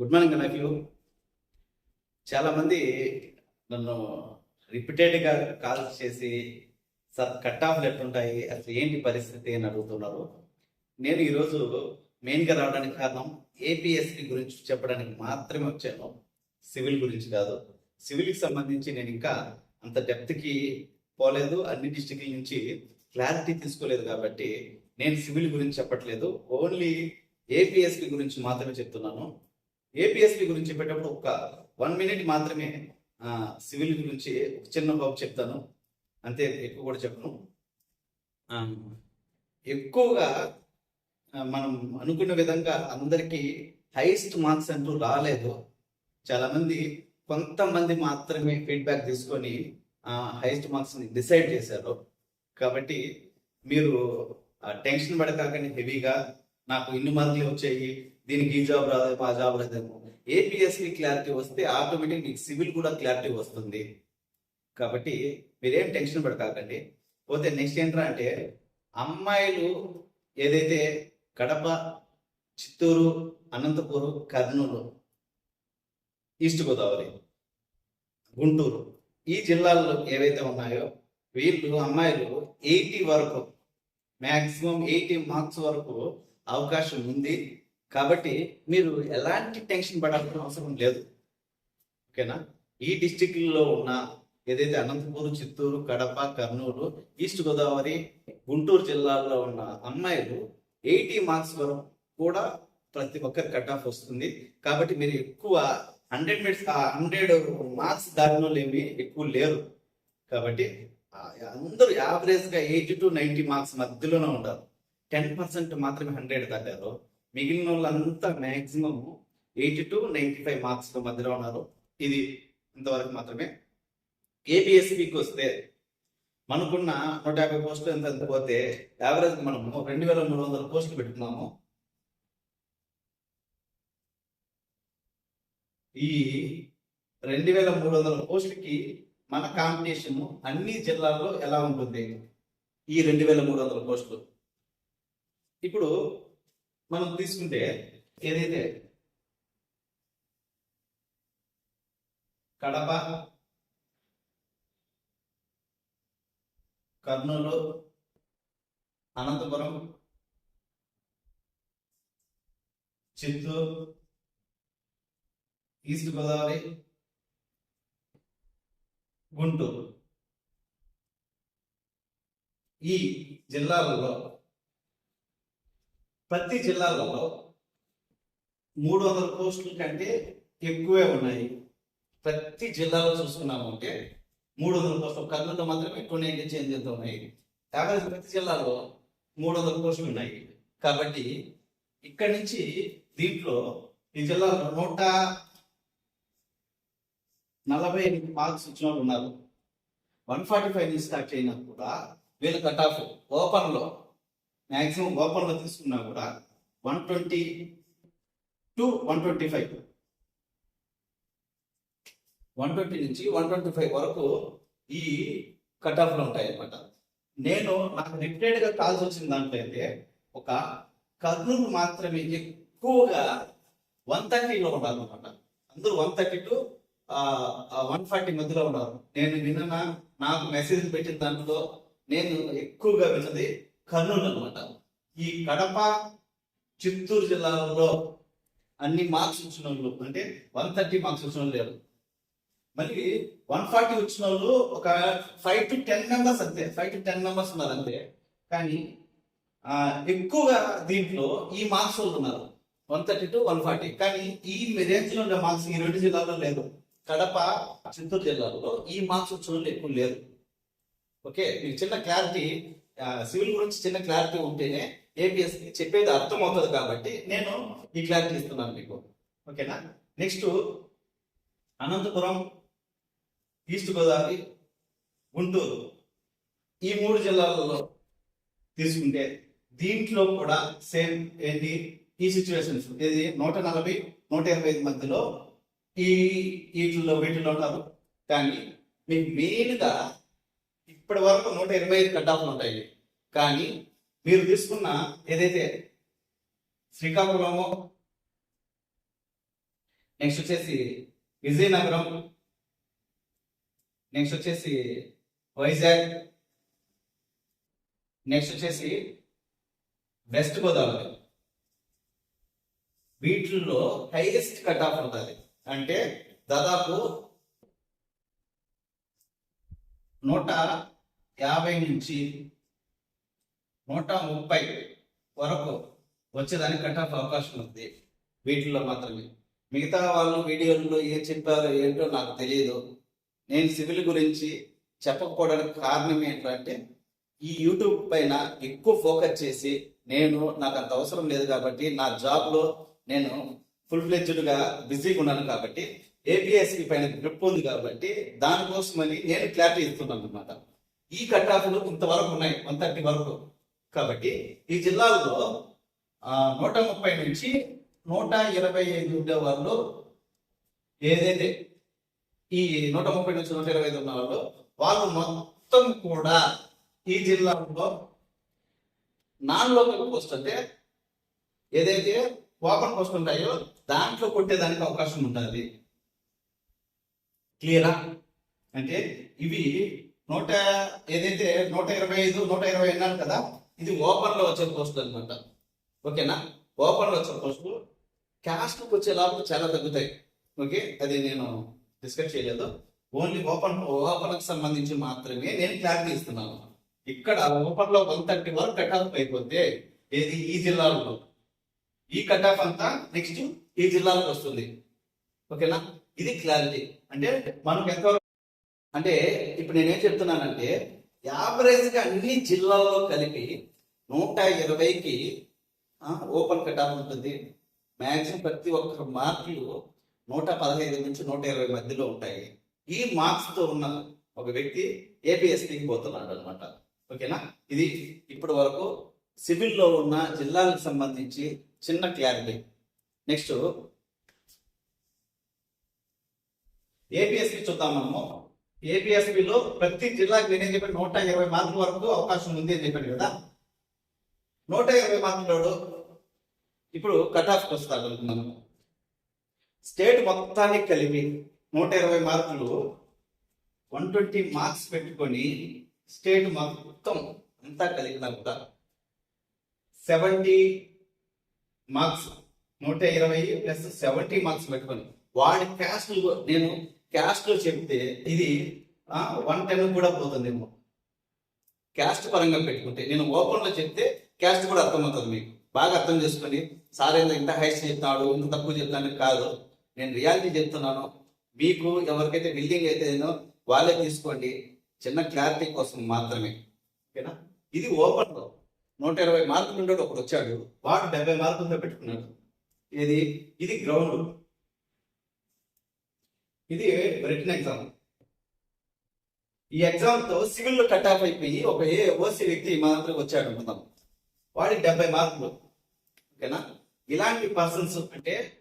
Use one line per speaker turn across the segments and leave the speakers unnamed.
Good morning అన్నఫ్యూ చాలామంది నన్ను రిపీటెడ్గా కాల్ చేసి సార్ కట్ ఆఫ్లు ఎట్లుంటాయి? అసలు ఏంటి పరిస్థితి? అని అడుగుతున్నారు. నేను ఈరోజు మెయిన్గా రావడానికి కారణం ఏపీఎస్సీ గురించి చెప్పడానికి మాత్రమే వచ్చాను. సివిల్ గురించి కాదు. సివిల్కి సంబంధించి నేను ఇంకా అంత డెప్త్కి పోలేదు. అన్ని డిస్టిక్ల నుంచి క్లారిటీ తీసుకోలేదు కాబట్టి నేను సివిల్ గురించి చెప్పట్లేదు. ఓన్లీ ఏపీఎస్పి గురించి మాత్రమే చెప్తున్నాను. ఏపీఎస్పి గురించి చెప్పేటప్పుడు ఒక వన్ మినిట్ మాత్రమే సివిల్ గురించి ఒక చిన్న బాబు చెప్తాను. అంతే ఎక్కువ కూడా చెప్పను. ఎక్కువగా మనం అనుకున్న విధంగా అందరికీ హైయెస్ట్ మార్క్స్ అంటూ రాలేదు. చాలా మంది కొంతమంది మాత్రమే ఫీడ్బ్యాక్ తీసుకొని హైయెస్ట్ మార్క్స్ని డిసైడ్ చేశారు. కాబట్టి మీరు టెన్షన్ పడకాకండి హెవీగా. నాకు ఇన్ని మార్కులు వచ్చాయి. దీనికి ఈ జాబ్ రాదు ఆ జాబ్ రాదేమో. ఏపీఎస్సీ క్లారిటీ వస్తే ఆటోమేటిక్ మీకు సివిల్ కూడా క్లారిటీ వస్తుంది. కాబట్టి మీరేం టెన్షన్ పడకాకండి. పోతే నెక్స్ట్ ఏంట్రా అంటే అమ్మాయిలు ఏదైతే కడప చిత్తూరు అనంతపురం కర్నూలు ఈస్ట్ గోదావరి గుంటూరు ఈ జిల్లాల్లో ఏవైతే ఉన్నాయో వీళ్ళు అమ్మాయిలు ఎయిటీ వరకు మ్యాక్సిమం ఎయిటీ మార్క్స్ వరకు అవకాశం ఉంది. కాబట్టి మీరు ఎలాంటి టెన్షన్ పడాల్సిన అవసరం లేదు. ఓకేనా? ఈ డిస్టిక్లో ఉన్న ఏదైతే అనంతపురం చిత్తూరు కడప కర్నూలు ఈస్ట్ గోదావరి గుంటూరు జిల్లాల్లో ఉన్న అమ్మాయిలు ఎయిటీ మార్క్స్ వరకు కూడా ప్రతి ఒక్కరి కట్ ఆఫ్ వస్తుంది. కాబట్టి మీరు ఎక్కువ హండ్రెడ్ మినిట్స్ హండ్రెడ్ మార్క్స్ దాటిన ఏమి ఎక్కువ లేరు. కాబట్టి అందరూ యావరేజ్గా ఎయిటీ టు నైంటీ మార్క్స్ మధ్యలోనే ఉంటారు టెన్ పర్సెంట్ మాత్రమే హండ్రెడ్ దాటారు. మిగిలిన వాళ్ళంతా maximum eighty to ninety five marks మధ్యలో ఉన్నారు. ఇది ఇంతవరకు మాత్రమే. ఏపీఎస్పికి వస్తే మనకున్న నూట యాభై పోస్టులు ఎంత ఎంత పోతే యావరేజ్ మనము రెండు వేల మూడు వందల పోస్టులు పెట్టుకున్నాము. ఈ రెండు వేల మూడు వందల పోస్టులకి మన కాంపిటీషన్ అన్ని జిల్లాల్లో ఎలా ఉంటుంది? ఈ రెండు వేల మూడు వందల పోస్టులు. ఇప్పుడు మనం తీసుకుంటే ఏదైతే కడప కర్నూలు అనంతపురం చిత్తూరు ఈస్ట్ గోదావరి గుంటూరు ఈ జిల్లాలలో ప్రతి జిల్లాలలో మూడు వందల పోస్టుల కంటే ఎక్కువే ఉన్నాయి. ప్రతి జిల్లాలో చూసుకున్నాము అంటే మూడు వందల పోస్టులు కర్నూలు మాత్రమే ఎక్కువ నైన్టీ చేంజ్ అవుతూ ఉన్నాయి. యావరేజ్ ప్రతి జిల్లాలో మూడు వందల పోస్టులు ఉన్నాయి. కాబట్టి ఇక్కడి నుంచి దీంట్లో ఈ జిల్లాలో నూట నలభై ఎనిమిది మార్క్స్ వచ్చిన వాళ్ళు ఉన్నారు. వన్ ఫార్టీ ఫైవ్ నుంచి స్టార్ట్ అయినా కూడా వీళ్ళు కట్ ఆఫ్ ఓపెన్లో మ్యాక్సిమం మాక్సిమం తీసుకున్నా కూడా one twenty to one twenty five one twenty నుంచి వన్ ట్వంటీ ఫైవ్ వరకు ఈ కట్ ఆఫ్లు ఉంటాయి అన్నమాట నేను నాకు రిపీటెడ్గా కాల్స్ వచ్చిన దాంట్లో అయితే ఒక కర్నూలు మాత్రమే ఎక్కువగా వన్ థర్టీలో ఉండాలి అనమాట అందరూ one thirty to one forty మధ్యలో ఉన్నారు నేను విన్న నాకు మెసేజ్ పెట్టిన దాంట్లో నేను ఎక్కువగా విన్నది కర్నూలు అనమాట ఈ కడప చిత్తూరు జిల్లాలో అన్ని మార్క్స్ వచ్చిన వాళ్ళు అంటే వన్ థర్టీ మార్క్స్ వచ్చిన వాళ్ళు లేరు. మళ్ళీ వన్ ఫార్టీ వచ్చిన వాళ్ళు ఒక ఫైవ్ టు టెన్ మెంబర్స్ అంతే ఫైవ్ టు టెన్ మెంబర్స్ ఉన్నారు అంతే. కానీ ఎక్కువగా దీంట్లో ఈ మార్క్స్ వాళ్ళు ఉన్నారు. One thirty to one forty. కానీ ఈ రేంజ్లో ఉండే మార్క్స్ ఈ రెండు జిల్లాల్లో లేదు కడప చిత్తూరు జిల్లాలో ఈ మార్క్స్ వచ్చిన వాళ్ళు ఎక్కువ లేదు ఓకే? మీకు చిన్న క్లారిటీ సివిల్ గురించి చిన్న క్లారిటీ ఉంటేనే ఏపీఎస్ చెప్పేది అర్థం అవుతుంది కాబట్టి నేను ఈ క్లారిటీ ఇస్తున్నాను మీకు. ఓకేనా? నెక్స్ట్ అనంతపురం ఈస్ట్ గోదావరి గుంటూరు ఈ మూడు జిల్లాలలో తీసుకుంటే దీంట్లో కూడా సేమ్ ఏంటి? ఈ సిచ్యువేషన్స్ ఇది నూట నలభై నూట ఇరవై ఐదు మధ్యలో ఈ వీటిలో వీటిలో ఉన్నారు కానీ మీకు మెయిన్గా ఇప్పటి వరకు నూట ఇరవై ఐదు కట్ ఆఫ్లు ఉంటాయి. కానీ మీరు తీసుకున్న ఏదైతే శ్రీకాకుళము నెక్స్ట్ వచ్చేసి విజయనగరం నెక్స్ట్ వచ్చేసి వైజాగ్ నెక్స్ట్ వచ్చేసి వెస్ట్ గోదావరి. వీటిల్లో హైయెస్ట్ కట్ ఆఫ్ ఉంటుంది. అంటే దాదాపు నూట యాభై నుంచి నూట ముప్పై వరకు వచ్చేదానికి కట్ ఆఫ్ అవకాశం ఉంది. వీటిల్లో మాత్రమే. మిగతా వాళ్ళు వీడియోల్లో ఏం చెప్పారో ఏంటో నాకు తెలియదు నేను సివిల్ గురించి చెప్పకపోవడానికి కారణం ఏంటంటే ఈ యూట్యూబ్ పైన ఎక్కువ ఫోకస్ చేసి నేను నాకు అంత అవసరం లేదు కాబట్టి నా జాబ్లో నేను ఫుల్ ఫ్లెజ్డ్గా బిజీగా ఉన్నాను కాబట్టి ఏపీఎస్సి పైన గ్రిప్ ఉంది కాబట్టి దానికోసమని నేను క్లారిటీ ఇస్తున్నాను అనమాట ఈ కట్ ఆఫ్లు ఇంతవరకు ఉన్నాయి వన్ థర్టీ వరకు. కాబట్టి ఈ జిల్లాల్లో నూట ముప్పై నుంచి నూట ఇరవై ఐదు ఉండే వాళ్ళు ఏదైతే ఈ నూట ముప్పై నుంచి నూట ఇరవై ఐదు ఉన్న వాళ్ళు వాళ్ళు మొత్తం కూడా ఈ జిల్లాలో నాన్ లోకల్ పోస్ట్ అంటే ఏదైతే ఓపెన్ పోస్ట్ ఉంటాయో దాంట్లో కొట్టేదానికి అవకాశం ఉంటుంది క్లియరా? అంటే ఇవి నూట ఏదైతే నూట ఇరవై ఐదు నూట ఇరవై అన్నాను కదా ఇది ఓపెన్లో వచ్చే పోస్ట్ అనమాట ఓకేనా? ఓపెన్లో వచ్చే పోస్టులు క్యాస్ట్కి వచ్చే లాభాలు చాలా తగ్గుతాయి. ఓకే? అది నేను డిస్కస్ చేయలేదు. ఓన్లీ ఓపెన్ ఓపెన్కి సంబంధించి మాత్రమే నేను క్లారిటీ ఇస్తున్నాను. ఇక్కడ ఓపెన్లో వన్ థర్టీ వరకు కట్ ఆఫ్ అయిపోతే ఏది? ఈ జిల్లాలో ఈ కట్ ఆఫ్ అంతా నెక్స్ట్ ఈ జిల్లాలకు వస్తుంది. ఓకేనా? ఇది క్లారిటీ అంటే మనకు ఎంతవరకు అంటే ఇప్పుడు నేనేం చెప్తున్నానంటే యావరేజ్గా అన్ని జిల్లాల్లో కలిపి నూట ఇరవైకి ఓపెన్ కట్ ఉంటుంది. మ్యాక్సిమం ప్రతి ఒక్క మార్కులు నూట పదహైదు నుంచి నూట ఇరవై మధ్యలో ఉంటాయి. ఈ మార్క్స్తో ఉన్న ఒక వ్యక్తి ఏపీఎస్పీకి పోతున్నాడు అనమాట ఓకేనా? ఇది ఇప్పటి వరకు సివిల్లో ఉన్న జిల్లాలకు సంబంధించి చిన్న క్లారిటీ. నెక్స్ట్ ఏపీఎస్పీ చూద్దాం మనము. ఏపీఎస్పీలో ప్రతి జిల్లాకి నేనేం చెప్పాను? నూట ఇరవై మార్కుల వరకు అవకాశం ఉంది అని చెప్పాను కదా. నూట ఇరవై మార్కులు ఇప్పుడు కట్ ఆఫ్కి వస్తాగలుగుతున్నాను స్టేట్ మొత్తానికి కలిపి నూట ఇరవై మార్కులు వన్ ట్వంటీ మార్క్స్ పెట్టుకొని స్టేట్ మొత్తం అంతా కలిగిన కూడా సెవెంటీ మార్క్స్ నూట ఇరవై ప్లస్ సెవెంటీ మార్క్స్ పెట్టుకొని వాడి క్యాస్ట్ నేను క్యాస్ట్లో చెప్తే ఇది వన్ టెన్ కూడా పోతుందేమో. క్యాస్ట్ పరంగా పెట్టుకుంటే నేను ఓపెన్లో చెప్తే క్యాస్ట్ కూడా అర్థమవుతుంది మీకు. బాగా అర్థం చేసుకొని సార్ ఏందో ఇంత హైస్ట్ చెప్తాడు ఇంత తక్కువ చెప్తాను కాదు. నేను రియాలిటీ చెప్తున్నాను. మీకు ఎవరికైతే బిల్డింగ్ అయితే వాళ్ళే తీసుకోండి. చిన్న క్లారిటీ కోసం మాత్రమే. ఓకేనా? ఇది ఓపెన్లో. నూట ఇరవై మార్కులు ఉండేది ఒకడు వచ్చాడు. వాడు డెబ్బై మార్కులతో పెట్టుకున్నాడు. ఇది ఇది గ్రౌండ్. ఇది రిటర్న్ ఎగ్జామ్ ఈ ఎగ్జామ్తో సివిల్లో కట్ ఆఫ్ అయిపోయి ఒక ఏ ఓసీ వ్యక్తి మా దగ్గరకు వచ్చాడు అనుకుందాం. వాడికి డెబ్బై మార్కులు. ఓకేనా? ఇలాంటి పర్సన్స్ అంటే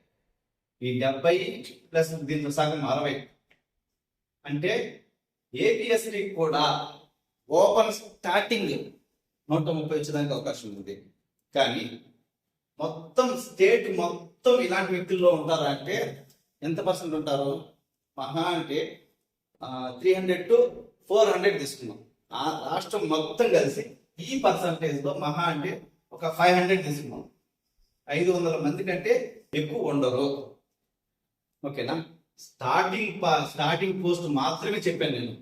ఈ డెబ్బై ప్లస్ దీంతో సగం అరవై. అంటే ఏపీఎస్సి కూడా ఓపెన్ స్టార్టింగ్ నూట ముప్పై వచ్చేదానికి అవకాశం ఉంది. కానీ మొత్తం స్టేట్ మొత్తం ఇలాంటి వ్యక్తుల్లో ఉంటారా అంటే ఎంత పర్సెంట్ ఉంటారు? మహా అంటే three hundred to four hundred తీసుకున్నాం. ఆ రాష్ట్రం మొత్తం కలిసి ఈ పర్సంటేజ్లో మహా అంటే ఒక ఫైవ్ హండ్రెడ్ తీసుకున్నాం. ఐదు వందల మంది కంటే ఎక్కువ ఉండరు. ఓకేనా? స్టార్టింగ్ స్టార్టింగ్ పోస్ట్ మాత్రమే చెప్పాను నేను.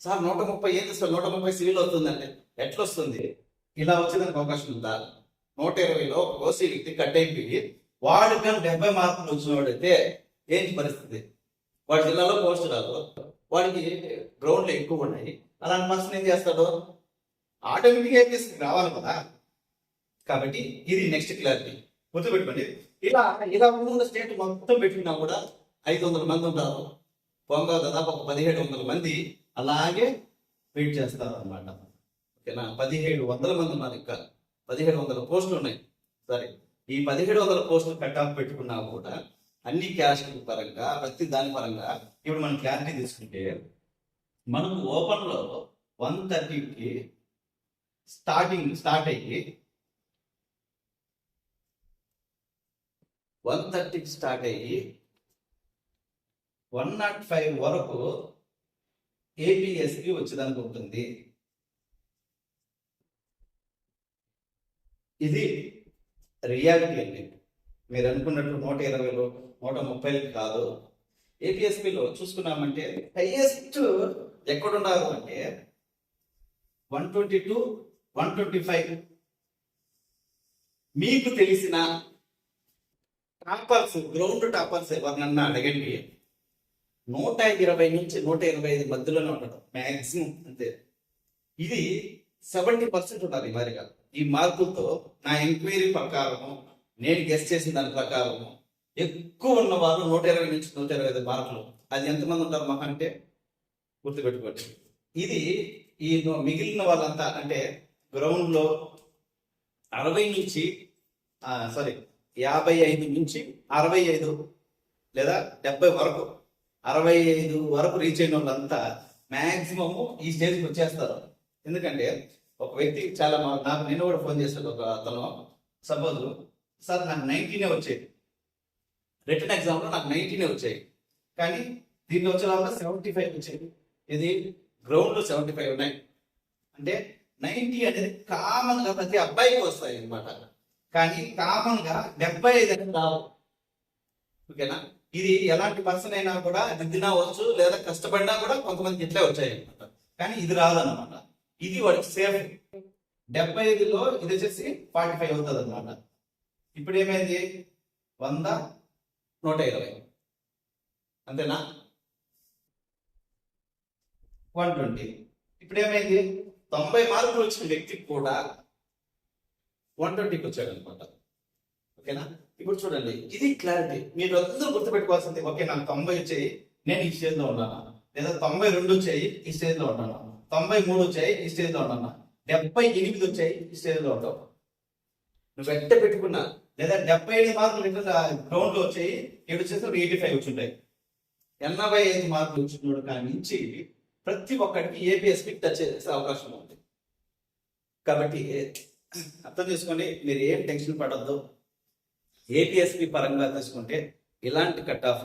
సార్ నూట ముప్పై ఏం సార్? నూట ముప్పై సివిల్ వస్తుందంటే ఎట్లా వస్తుంది ఇలా వచ్చేదానికి అవకాశం ఉందా? నూట ఇరవైలో ఓసీ వ్యక్తి కట్ అయిపోయి వాడు కానీ డెబ్బై మార్కులు వచ్చినవాడైతే ఏంటి పరిస్థితి? వాడి జిల్లాలో పోస్ట్ రాదు. వాడికి గ్రౌండ్లు ఎక్కువ ఉన్నాయి. అలాంటి పర్సన్ ఏం చేస్తాడు ఆటోమేటిక్గా ఏపీఎస్ రావాలి కదా. కాబట్టి ఇది నెక్స్ట్ క్లారిటీ గుర్తుపెట్టుకోండి ఇలా ఇలా ఉన్న స్టేట్ మొత్తం పెట్టినా కూడా ఐదు వందల మంది ఉంటారు. పొంగ దాదాపు ఒక పదిహేడు వందల మంది అలాగే వెయిట్ చేస్తారు అనమాట ఓకేనా? పదిహేడు వందల మంది ఉన్నారు ఇంకా. పదిహేడు వందల పోస్టులు ఉన్నాయి. సరే. ఈ పదిహేడు వందల పోస్టులు కట్ ఆఫ్ పెట్టుకున్నా కూడా అన్ని క్యాస్ట్ పరంగా ప్రతి దాని పరంగా ఇప్పుడు మనం క్లారిటీ తీసుకుంటే మనకు ఓపెన్లో వన్ థర్టీకి స్టార్టింగ్ స్టార్ట్ అయ్యి వన్ థర్టీకి స్టార్ట్ అయ్యి వన్ నాట్ ఫైవ్ వరకు ఏపీఎస్కి వచ్చేదానికి ఉంటుంది. ఇది రియాలిటీ అండి. మీరు అనుకున్నట్టు నూట ఇరవైలో నూట ముప్పైలు కాదు. ఏపీఎస్పిలో చూసుకున్నామంటే హైయెస్ట్ ఎక్కడున్నారు అంటే one twenty to one twenty five. మీకు తెలిసిన టాపర్స్ గ్రౌండ్ టాపర్స్ ఎవరినన్నా అడగండి. నూట ఇరవై నుంచి నూట ఇరవై ఐదు మధ్యలోనే ఉండడం మ్యాక్సిమం అంతే. ఇది సెవెంటీ పర్సెంట్ ఉండాలి ఈ మాదిరిగా. ఈ మార్కులతో నా ఎంక్వైరీ ప్రకారము నేను గెస్ట్ చేసిన దాని ప్రకారము ఎక్కువ ఉన్న వాళ్ళు నూట ఇరవై నుంచి నూట ఇరవై ఐదు మార్కులు. అది ఎంతమంది ఉంటారు మహా అంటే గుర్తుపెట్టుకోండి. ఇది ఈ మిగిలిన వాళ్ళంతా అంటే గ్రౌండ్లో అరవై నుంచి సారీ యాభై ఐదు నుంచి అరవై ఐదు లేదా డెబ్బై వరకు అరవై ఐదు వరకు రీచ్ అయిన వాళ్ళంతా మ్యాక్సిమము ఈ స్టేజ్కి వచ్చేస్తారు. ఎందుకంటే ఒక వ్యక్తి చాలా మా- నాకు నేను కూడా ఫోన్ చేశాడు ఒక అతను. సపోజ్ సార్ నాకు నైన్టీనే వచ్చేది. రిటర్న్ ఎగ్జామ్లో నాకు నైన్టీనే వచ్చాయి. కానీ దీన్ని వచ్చిన వాళ్ళ సెవెంటీ ఫైవ్ వచ్చాయి. ఇది గ్రౌండ్లో సెవెంటీ ఫైవ్ ఉన్నాయి. అంటే నైన్టీ అనేది కామన్గా ప్రతి అబ్బాయికి వస్తాయి అనమాట కానీ కామన్గా డెబ్బై ఐదు అనేది రావు. ఓకేనా ఇది ఎలాంటి పర్సన్ అయినా కూడా దిద్దినా వచ్చు లేదా కష్టపడినా కూడా కొంతమందికి ఇట్లే వచ్చాయి అనమాట కానీ ఇది రాదనమాట ఇది వాడికి సేఫ్ డెబ్బై ఐదులో ఇది వచ్చేసి ఫార్టీ ఫైవ్ అవుతుంది అనమాట ఇప్పుడు ఏమైంది? వంద నూట ఇరవై. అంతేనా? One twenty. ఇప్పుడు ఏమైంది తొంభై మార్కులు వచ్చిన వ్యక్తికి కూడా వన్ ట్వంటీకి వచ్చాడు అనమాట ఓకేనా? ఇప్పుడు చూడండి ఇది క్లారిటీ మీరు అందరూ గుర్తుపెట్టుకోవాల్సింది ఓకే నాకు తొంభై వచ్చాయి నేను ఈ స్టేజ్లో ఉన్నాను? లేదా తొంభై రెండు వచ్చాయి ఈ స్టేజ్లో ఉన్నాను? తొంభై మూడు వచ్చాయి ఈ స్టేజ్లో ఉన్నాను? డెబ్బై ఎనిమిది వచ్చాయి ఈ స్టేజ్లో లో నువ్వు వెంట పెట్టుకున్నా లేదా డెబ్బై ఐదు మార్కులు గ్రౌండ్లో వచ్చాయి ఏడు వచ్చేసి ఎయిటీ ఫైవ్ వచ్చి ఉంటాయి ఎనభై ఐదు మార్కులు వచ్చినోడు కానీ నుంచి ప్రతి ఒక్కరికి ఏపీఎస్పి టచ్ చేసే అవకాశం ఉంది. కాబట్టి అర్థం చేసుకోండి మీరు ఏం టెన్షన్ పడద్దు. ఏపీఎస్పి పరంగా తీసుకుంటే ఇలాంటి కట్ ఆఫ్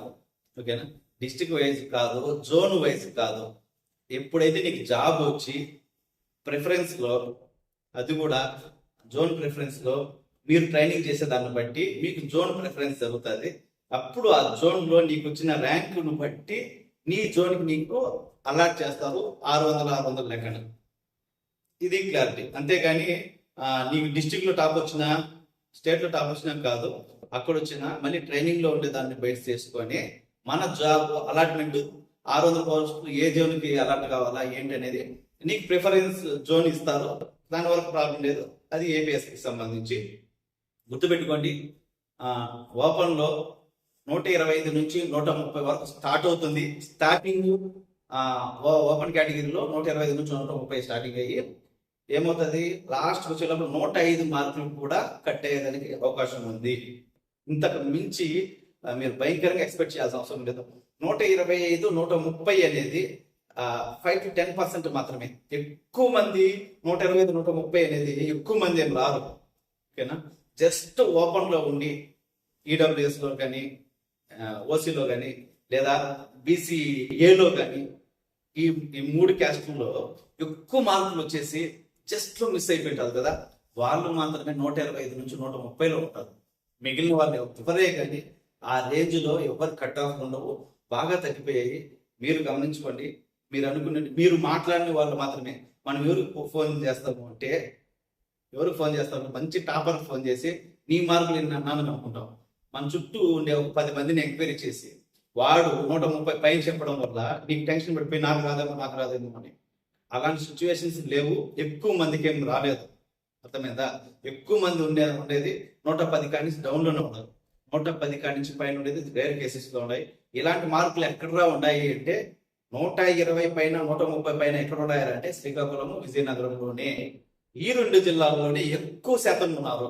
ఓకేనా? డిస్టిక్ వైజ్ కాదు జోన్ వైజ్ కాదు. ఎప్పుడైతే నీకు జాబ్ వచ్చి ప్రిఫరెన్స్లో అది కూడా జోన్ ప్రిఫరెన్స్లో మీరు ట్రైనింగ్ చేసే దాన్ని బట్టి మీకు జోన్ ప్రిఫరెన్స్ జరుగుతుంది. అప్పుడు ఆ జోన్లో నీకు వచ్చిన ర్యాంకును బట్టి నీ జోన్కి నీకు అలాట్ చేస్తారు ఆరు వందల ఆరు వందల లెక్కన ఇది క్లారిటీ అంతేగాని నీకు డిస్టిక్లో టాప్ వచ్చినా స్టేట్లో టాప్ వచ్చినా కాదు అక్కడ వచ్చినా మళ్ళీ ట్రైనింగ్లో ఉండే దాన్ని బయట చేసుకొని మన జాబ్ అలాట్మెంట్ ఆరు వందల పోస్ట్ ఏ జోన్కి అలాట్ కావాలా ఏంటి అనేది నీకు ప్రిఫరెన్స్ జోన్ ఇస్తారు. దాని వరకు ప్రాబ్లం లేదు. అది ఏపీఎస్కి సంబంధించి. గుర్తుపెట్టుకోండి. ఓపెన్లో నూట ఇరవై ఐదు నుంచి నూట ముప్పై వరకు స్టార్ట్ అవుతుంది. స్టార్టింగ్ ఓపెన్ కేటగిరీలో నూట ఇరవై ఐదు నుంచి నూట ముప్పై స్టార్టింగ్ అయ్యి ఏమవుతుంది? లాస్ట్ వచ్చేటప్పుడు నూట ఐదు మార్కులు కూడా కట్ అయ్యేదానికి అవకాశం ఉంది. ఇంతకు మించి మీరు భయంకరంగా ఎక్స్పెక్ట్ చేయాల్సిన అవసరం లేదు. నూట ఇరవై ఐదు నూట ముప్పై అనేది ఫైవ్ టు టెన్ పర్సెంట్ మాత్రమే. ఎక్కువ మంది నూట ఇరవై ఐదు నూట ముప్పై అనేది ఎక్కువ మంది ఏం రారు. ఓకేనా? జస్ట్ ఓపెన్లో ఉండి ఈడబ్ల్యూఎస్లో కానీ ఓసీలో కానీ లేదా బీసీ ఏలో కానీ ఈ ఈ మూడు క్యాస్టుల్లో ఎక్కువ మార్కులు వచ్చేసి జస్ట్ మిస్ అయిపోయింటారు కదా. వాళ్ళు మాత్రమే నూట ఇరవై ఐదు నుంచి నూట ముప్పైలో ఉంటారు. మిగిలిన వాళ్ళు ఎవరే కానీ ఆ రేంజ్లో ఎవరు కట్ ఆఫ్ ఉండవు బాగా తగ్గిపోయాయి. మీరు గమనించుకోండి మీరు అనుకున్న మీరు మాట్లాడిన వాళ్ళు మాత్రమే మనం ఎవరికి ఫోన్ చేస్తాము అంటే ఎవరికి ఫోన్ చేస్తారు మంచి టాపర్ ఫోన్ చేసి నీ మార్కులు ఎన్ని అన్నాను అనుకుంటాం మన చుట్టూ ఉండే ఒక పది మందిని ఎంక్వైరీ చేసి వాడు నూట ముప్పై పైన చెప్పడం వల్ల నీకు టెన్షన్ పడిపోయి నాకు రాదేమో నాకు రాదేమో అని. అలాంటి సిచ్యువేషన్స్ లేవు. ఎక్కువ మందికి ఏం రాలేదు. అర్థమైందా? ఎక్కువ మంది ఉండే ఉండేది నూట పది కాడి నుంచి డౌన్లోనే ఉన్నారు నూట పది కాడి నుంచి పైన ఉండేది రేర్ కేసెస్లో ఉన్నాయి. ఇలాంటి మార్కులు ఎక్కడరా ఉన్నాయి అంటే నూట ఇరవై పైన నూట ముప్పై పైన ఎక్కడ ఉన్నాయంటే శ్రీకాకుళం విజయనగరంలోనే ఈ రెండు జిల్లాల్లోనే ఎక్కువ శాతం ఉన్నారు.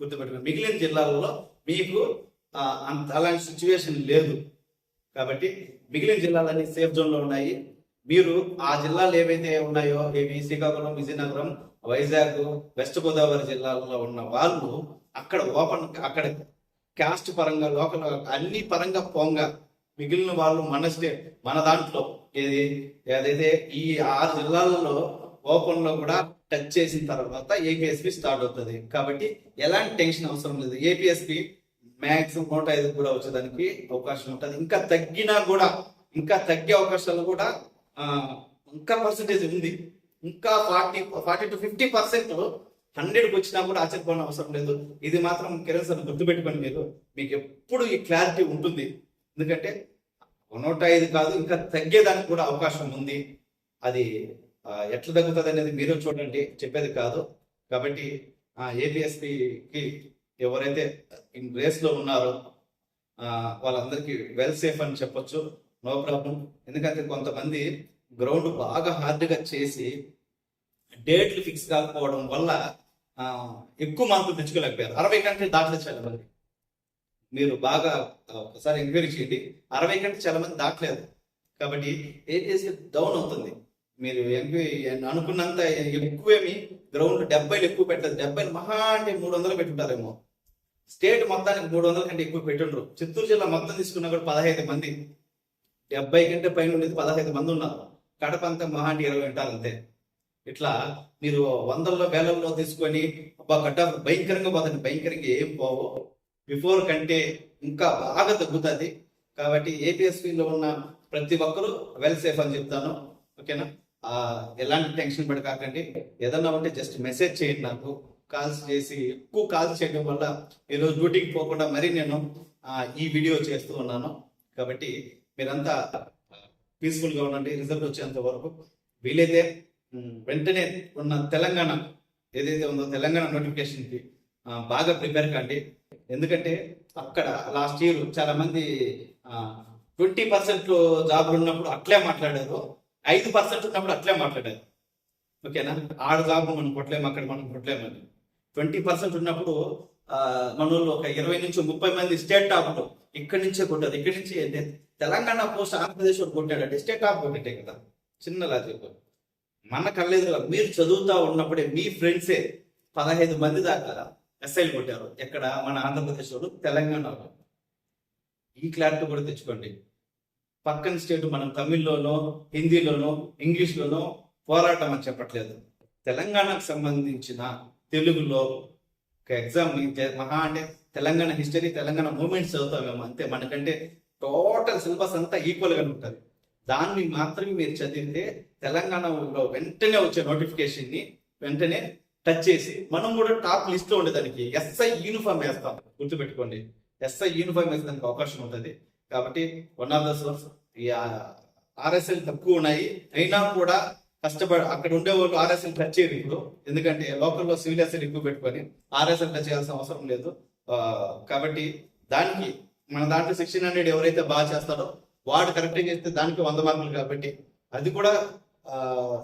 గుర్తుపెట్టుకుని మిగిలిన జిల్లాలలో మీకు అంత అలాంటి సిచ్యువేషన్ లేదు. కాబట్టి మిగిలిన జిల్లాలన్నీ సేఫ్ జోన్లో ఉన్నాయి. మీరు ఆ జిల్లాలు ఏవైతే ఉన్నాయో ఏవి? శ్రీకాకుళం విజయనగరం వైజాగ్ వెస్ట్ గోదావరి జిల్లాలలో ఉన్న వాళ్ళు అక్కడ ఓపెన్ అక్కడ క్యాస్ట్ పరంగా లోకల్ అన్ని పరంగా పోంగా మిగిలిన వాళ్ళు మన స్టేట్ మన దాంట్లో. ఏది? ఏదైతే ఈ ఆరు జిల్లాలలో ఓపెన్లో కూడా టచ్ చేసిన తర్వాత ఏపీఎస్పి స్టార్ట్ అవుతుంది. కాబట్టి ఎలాంటి టెన్షన్ అవసరం లేదు. ఏపీఎస్పి మ్యాక్సిమం నూట ఐదు కూడా వచ్చేదానికి అవకాశం ఉంటుంది. ఇంకా తగ్గినా కూడా ఇంకా తగ్గే అవకాశాలు కూడా ఇంకా పర్సంటేజ్ ఉంది. ఇంకా forty forty to fifty percent హండ్రెడ్కి వచ్చినా కూడా ఆశ్చర్యపోవడం అవసరం లేదు. ఇది మాత్రం కిరణ్ సార్ గుర్తుపెట్టుకొని మీరు. మీకు ఎప్పుడు ఈ క్లారిటీ ఉంటుంది. ఎందుకంటే నూట ఐదు కాదు ఇంకా తగ్గేదానికి కూడా అవకాశం ఉంది. అది ఎట్లా తగ్గుతుంది అనేది మీరు చూడండి. చెప్పేది కాదు. కాబట్టి ఏపీఎస్పీకి ఎవరైతే రేస్లో ఉన్నారో వాళ్ళందరికీ వెల్ సేఫ్ అని చెప్పొచ్చు. No problem. ఎందుకంటే కొంతమంది గ్రౌండ్ బాగా హార్డ్గా చేసి డేట్లు ఫిక్స్ కాకపోవడం వల్ల ఎక్కువ మార్కులు తెచ్చుకోలేకపోయారు. అరవై కంటే దాటలేదు చాలా మంది. మీరు బాగా ఒకసారి ఎంక్వైరీ చేయండి. అరవై కంటే చాలా మంది దాటలేదు. కాబట్టి ఏపీఎస్సీ డౌన్ అవుతుంది. మీరు ఎంక్వైరీ అనుకున్నంత ఎక్కువేమి? గ్రౌండ్ డెబ్బైలు ఎక్కువ పెట్టదు డెబ్బైలు మహా అంటే మూడు వందలు పెట్టుంటారేమో. స్టేట్ మొత్తానికి మూడు వందల కంటే ఎక్కువ పెట్టుండ్రు. చిత్తూరు జిల్లా మొత్తం తీసుకున్నా కూడా పదహైదు మంది. డెబ్బై కంటే పైన ఉండేది పదహైదు మంది ఉన్నారు. కడప అంతా మహా అంటే ఇరవై ఉంటారు అంతే. ఇట్లా మీరు వందల్లో వేలల్లో తీసుకొని అబ్బా కట్ట భయంకరంగా పోతుంది భయంకరంగా ఏం పోవు. బిఫోర్ కంటే ఇంకా బాగా తగ్గుతుంది. కాబట్టి ఏపీఎస్పీలో ఉన్న ప్రతి ఒక్కరూ వెల్ సేఫ్ అని చెప్తాను. ఓకేనా? ఎలాంటి టెన్షన్ పడకాకండి. ఏదన్నా ఉంటే జస్ట్ మెసేజ్ చేయండి నాకు. కాల్స్ చేసి ఎక్కువ కాల్స్ చేయడం వల్ల ఈరోజు డ్యూటీకి పోకుండా మరీ నేను ఈ వీడియో చేస్తూ ఉన్నాను. కాబట్టి మీరంతా పీస్ఫుల్గా ఉండండి రిజల్ట్ వచ్చేంత వరకు. వీలైతే వెంటనే ఉన్న తెలంగాణ ఏదైతే ఉందో తెలంగాణ నోటిఫికేషన్కి బాగా ప్రిపేర్ కండి. ఎందుకంటే అక్కడ లాస్ట్ ఇయర్ చాలా మంది ట్వంటీ పర్సెంట్ జాబ్లు ఉన్నప్పుడు అట్లే మాట్లాడారు. ఐదు పర్సెంట్ ఉన్నప్పుడు అట్లే మాట్లాడారు. ఓకేనా? ఆడ జాబ్ మనం కొట్టలేము అక్కడ మనం కొట్టలేమని ట్వంటీ పర్సెంట్ ఉన్నప్పుడు మన ఒక ఇరవై నుంచి ముప్పై మంది స్టేట్ టాప్లో ఇక్కడి నుంచే కొట్టారు ఇక్కడి నుంచి తెలంగాణ పోస్ట్ ఆంధ్రప్రదేశ్ వాడు కొట్టాడు అంటే స్టేట్ టాప్ కొట్టే కదా చిన్న లాజిక్ మన కళ్ళెదురుగా మీరు చదువుతా ఉన్నప్పుడే మీ ఫ్రెండ్సే పదహైదు మంది దాకా ఎస్ఐలు కొట్టారు. ఎక్కడ? మన ఆంధ్రప్రదేశ్ వాడు తెలంగాణలో. ఈ క్లారిటీ కూడా తెచ్చుకోండి. పక్కన స్టేట్ మనం తమిళ్ళోనో హిందీలోనో ఇంగ్లీష్లోనో పోరాటం అని చెప్పట్లేదు. తెలంగాణకు సంబంధించిన తెలుగులో ఒక ఎగ్జామ్ మహా అంటే తెలంగాణ హిస్టరీ తెలంగాణ మూమెంట్స్ చదువుతామేమో అంతే. మనకంటే టోటల్ సిలబస్ అంతా ఈక్వల్గా ఉంటుంది. దాన్ని మాత్రమే మీరు చదివితే తెలంగాణలో వెంటనే వచ్చే నోటిఫికేషన్ని వెంటనే టచ్ చేసి మనం కూడా టాప్ లిస్ట్లో ఉండేదానికి ఎస్ఐ యూనిఫామ్ వేస్తాం. గుర్తుపెట్టుకోండి. ఎస్ఐ యూనిఫామ్ వేసేదానికి అవకాశం ఉంటుంది. కాబట్టి వన్ ఆఫ్ ద సోర్స్ ఈ ఆర్ఎస్ఎల్ తక్కువ ఉన్నాయి. అయినా కూడా కష్టపడి అక్కడ ఉండే వాళ్ళు ఆర్ఎస్ఎల్ టచ్ చేయరు ఇప్పుడు. ఎందుకంటే లోకల్లో సివిల్ ఎస్ఎల్ ఎక్కువ పెట్టుకొని ఆర్ఎస్ఎల్ టచ్ చేయాల్సిన అవసరం లేదు. కాబట్టి దానికి మన దాంట్లో సిక్స్టీన్ హండ్రెడ్ ఎవరైతే బాగా చేస్తారో వాడు కరెక్ట్గా చేస్తే దానికి వంద మార్కులు కాబట్టి అది కూడా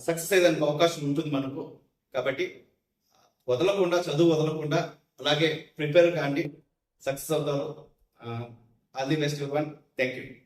సక్సెస్ అయ్యేదానికి అవకాశం ఉంటుంది మనకు. కాబట్టి వదలకుండా చదువు వదలకుండా అలాగే ప్రిపేర్ కాండి సక్సెస్ అవుతారు. All the best, everyone. Thank you.